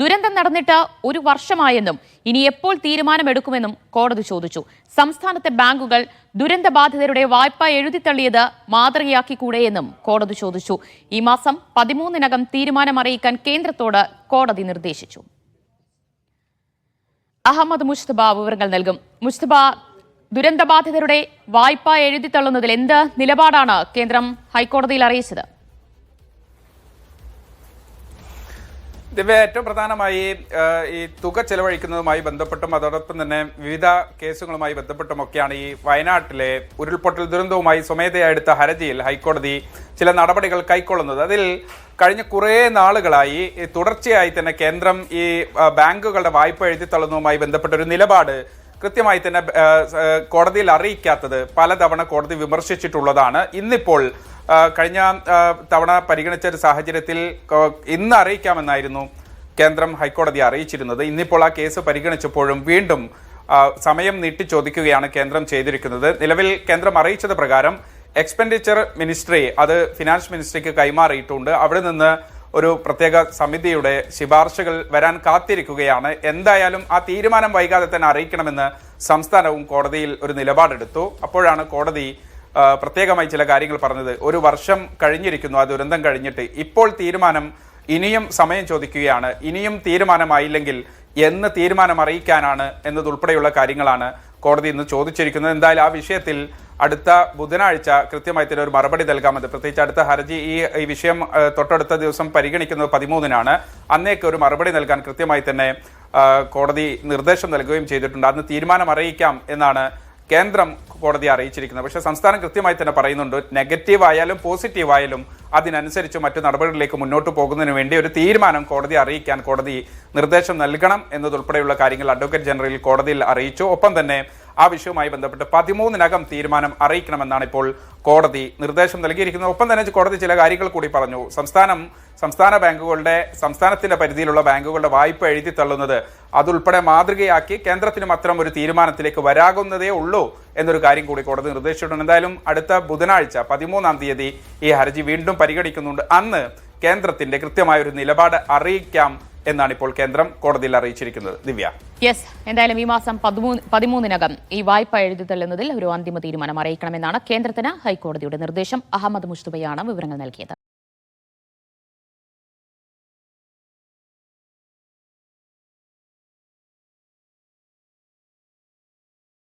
ദുരന്തം നടന്നിട്ട് ഒരു വർഷമായെന്നും ഇനി എപ്പോൾ തീരുമാനമെടുക്കുമെന്നും കോടതി ചോദിച്ചു. സംസ്ഥാനത്തെ ബാങ്കുകൾ ദുരന്തബാധിതരുടെ വായ്പ എഴുതിത്തള്ളിയത് മാതൃകയാക്കിക്കൂടെയെന്നും കോടതി ചോദിച്ചു. ഈ മാസം പതിമൂന്നിനകം തീരുമാനമറിയിക്കാൻ കേന്ദ്രത്തോട് കോടതി നിർദ്ദേശിച്ചു. അഹമ്മദ് മുസ്തബ വിവരങ്ങൾ നൽകും. മുസ്തബ ദുരന്തബാധിതരുടെ വായ്പ എഴുതിത്തള്ളുന്നതിൽ എന്ത് നിലപാടാണ് കേന്ദ്രം ഹൈക്കോടതിയിൽ അറിയിച്ചത്? ദിവ്യ ഏറ്റവും പ്രധാനമായി ഈ തുക ചെലവഴിക്കുന്നതുമായി ബന്ധപ്പെട്ടും അതോടൊപ്പം തന്നെ വിവിധ കേസുകളുമായി ബന്ധപ്പെട്ടുമൊക്കെയാണ് ഈ വയനാട്ടിലെ ഉരുൾപൊട്ടൽ ദുരന്തവുമായി സ്വമേധയാ എടുത്ത ഹർജിയിൽ ഹൈക്കോടതി ചില നടപടികൾ കൈക്കൊള്ളുന്നത്. അതിൽ കഴിഞ്ഞ കുറേ നാളുകളായി തുടർച്ചയായി തന്നെ കേന്ദ്രം ഈ ബാങ്കുകളുടെ വായ്പ എഴുതിത്തള്ളുന്നതുമായി ബന്ധപ്പെട്ട ഒരു നിലപാട് കൃത്യമായി തന്നെ കോടതിയിൽ അറിയിക്കാത്തത് പലതവണ കോടതി വിമർശിച്ചിട്ടുള്ളതാണ്. ഇന്നിപ്പോൾ കഴിഞ്ഞ തവണ പരിഗണിച്ച ഒരു സാഹചര്യത്തിൽ ഇന്ന് അറിയിക്കാമെന്നായിരുന്നു കേന്ദ്രം ഹൈക്കോടതി അറിയിച്ചിരുന്നത്. ഇന്നിപ്പോൾ ആ കേസ് പരിഗണിച്ചപ്പോഴും വീണ്ടും സമയം നീട്ടി ചോദിക്കുകയാണ് കേന്ദ്രം ചെയ്തിരിക്കുന്നത്. നിലവിൽ കേന്ദ്രം അറിയിച്ചത് പ്രകാരം എക്സ്പെൻഡിച്ചർ മിനിസ്ട്രി അത് ഫിനാൻസ് മിനിസ്ട്രിക്ക് കൈമാറിയിട്ടുണ്ട്. അവിടെ നിന്ന് ഒരു പ്രത്യേക സമിതിയുടെ ശുപാർശകൾ വരാൻ കാത്തിരിക്കുകയാണ്. എന്തായാലും ആ തീരുമാനം വൈകാതെ തന്നെ അറിയിക്കണമെന്ന് സംസ്ഥാനവും കോടതിയിൽ ഒരു നിലപാടെടുത്തു. അപ്പോഴാണ് കോടതി പ്രത്യേകമായി ചില കാര്യങ്ങൾ പറഞ്ഞത്. ഒരു വർഷം കഴിഞ്ഞിരിക്കുന്നു ആ ദുരന്തം കഴിഞ്ഞിട്ട്. ഇപ്പോൾ തീരുമാനം ഇനിയും സമയം ചോദിക്കുകയാണ്. ഇനിയും തീരുമാനമായില്ലെങ്കിൽ എന്ന് തീരുമാനം അറിയിക്കാനാണ് എന്നതുൾപ്പെടെയുള്ള കാര്യങ്ങളാണ് കോടതി ഇന്ന് ചോദിച്ചിരിക്കുന്നത്. എന്തായാലും ആ വിഷയത്തിൽ അടുത്ത ബുധനാഴ്ച കൃത്യമായി തന്നെ ഒരു മറുപടി നൽകാമെന്ന് പ്രത്യേകിച്ച് അടുത്ത ഹർജി ഈ ഈ വിഷയം തൊട്ടടുത്ത ദിവസം പരിഗണിക്കുന്നത് പതിമൂന്നിനാണ്. അന്നേക്ക് ഒരു മറുപടി നൽകാൻ കൃത്യമായി തന്നെ കോടതി നിർദ്ദേശം നൽകുകയും ചെയ്തിട്ടുണ്ട്. അന്ന് തീരുമാനം അറിയിക്കാം എന്നാണ് കേന്ദ്രം കോടതിയെ അറിയിച്ചിരിക്കുന്നത്. പക്ഷേ സംസ്ഥാനം കൃത്യമായി തന്നെ പറയുന്നുണ്ട് നെഗറ്റീവ് ആയാലും പോസിറ്റീവ് ആയാലും അതിനനുസരിച്ച് മറ്റു നടപടികളിലേക്ക് മുന്നോട്ട് പോകുന്നതിന് വേണ്ടി ഒരു തീരുമാനം കോടതി അറിയിക്കാൻ കോടതി നിർദ്ദേശം നൽകണം എന്നതുൾപ്പെടെയുള്ള കാര്യങ്ങൾ അഡ്വക്കേറ്റ് ജനറൽ കോടതിയിൽ അറിയിച്ചു. ഒപ്പം തന്നെ ആ വിഷയവുമായി ബന്ധപ്പെട്ട് പതിമൂന്നിനകം തീരുമാനം അറിയിക്കണമെന്നാണ് ഇപ്പോൾ കോടതി നിർദ്ദേശം നൽകിയിരിക്കുന്നത്. ഒപ്പം തന്നെ കോടതി ചില കാര്യങ്ങൾ കൂടി പറഞ്ഞു. സംസ്ഥാനം സംസ്ഥാന ബാങ്കുകളുടെ സംസ്ഥാനത്തിന്റെ പരിധിയിലുള്ള ബാങ്കുകളുടെ വായ്പ എഴുതി തള്ളുന്നത് അതുൾപ്പെടെ മാതൃകയാക്കി കേന്ദ്രത്തിനും അത്തരം ഒരു തീരുമാനത്തിലേക്ക് വരാകുന്നതേ ഉള്ളൂ എന്നൊരു കാര്യം കൂടി കോടതി നിർദ്ദേശിച്ചിട്ടുണ്ട്. എന്തായാലും അടുത്ത ബുധനാഴ്ച പതിമൂന്നാം തീയതി ഈ ഹർജി വീണ്ടും പരിഗണിക്കുന്നുണ്ട്. അന്ന് കേന്ദ്രത്തിന്റെ കൃത്യമായ ഒരു നിലപാട് അറിയിക്കാം എന്നാണ് ഇപ്പോൾ കേന്ദ്രം കോടതിയിൽ അറിയിച്ചിരിക്കുന്നത്. ദിവ്യ. യെസ് എന്തായാലും ഈ മാസം പതിമൂന്ന് പതിമൂന്നിനകം ഈ വായ്പ എഴുതിത്തള്ളുന്നതിൽ ഒരു അന്തിമ തീരുമാനം അറിയിക്കണമെന്നാണ് കേന്ദ്രത്തിന് ഹൈക്കോടതിയുടെ നിർദ്ദേശം. അഹമ്മദ് മുസ്തുബയാണ് വിവരങ്ങൾ നൽകിയത്.